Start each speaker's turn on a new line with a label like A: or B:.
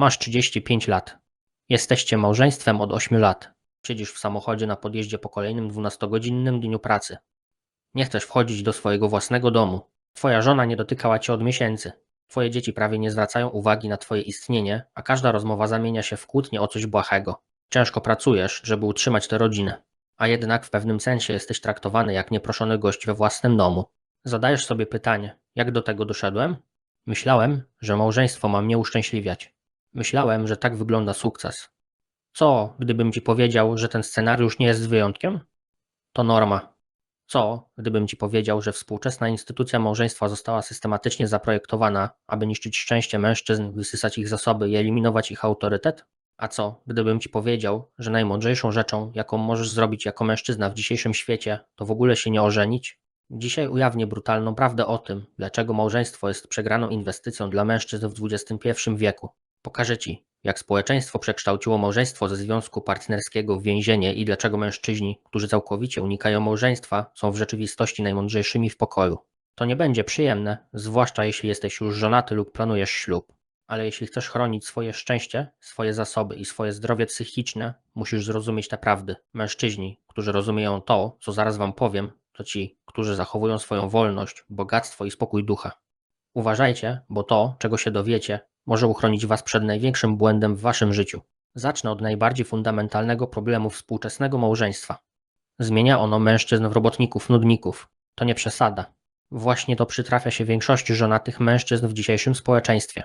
A: Masz 35 lat. Jesteście małżeństwem od 8 lat. Siedzisz w samochodzie na podjeździe po kolejnym 12-godzinnym dniu pracy. Nie chcesz wchodzić do swojego własnego domu. Twoja żona nie dotykała cię od miesięcy. Twoje dzieci prawie nie zwracają uwagi na twoje istnienie, a każda rozmowa zamienia się w kłótnię o coś błahego. Ciężko pracujesz, żeby utrzymać tę rodzinę, a jednak w pewnym sensie jesteś traktowany jak nieproszony gość we własnym domu. Zadajesz sobie pytanie, jak do tego doszedłem? Myślałem, że małżeństwo ma mnie uszczęśliwiać. Myślałem, że tak wygląda sukces. Co, gdybym ci powiedział, że ten scenariusz nie jest wyjątkiem? To norma. Co, gdybym ci powiedział, że współczesna instytucja małżeństwa została systematycznie zaprojektowana, aby niszczyć szczęście mężczyzn, wysysać ich zasoby i eliminować ich autorytet? A co, gdybym ci powiedział, że najmądrzejszą rzeczą, jaką możesz zrobić jako mężczyzna w dzisiejszym świecie, to w ogóle się nie ożenić? Dzisiaj ujawnię brutalną prawdę o tym, dlaczego małżeństwo jest przegraną inwestycją dla mężczyzn w XXI wieku. Pokażę ci, jak społeczeństwo przekształciło małżeństwo ze związku partnerskiego w więzienie i dlaczego mężczyźni, którzy całkowicie unikają małżeństwa, są w rzeczywistości najmądrzejszymi w pokoju. To nie będzie przyjemne, zwłaszcza jeśli jesteś już żonaty lub planujesz ślub. Ale jeśli chcesz chronić swoje szczęście, swoje zasoby i swoje zdrowie psychiczne, musisz zrozumieć te prawdy. Mężczyźni, którzy rozumieją to, co zaraz wam powiem, to ci, którzy zachowują swoją wolność, bogactwo i spokój ducha. Uważajcie, bo to, czego się dowiecie, może uchronić Was przed największym błędem w Waszym życiu. Zacznę od najbardziej fundamentalnego problemu współczesnego małżeństwa. Zmienia ono mężczyzn w robotników, nudników. To nie przesada. Właśnie to przytrafia się większości żonatych mężczyzn w dzisiejszym społeczeństwie.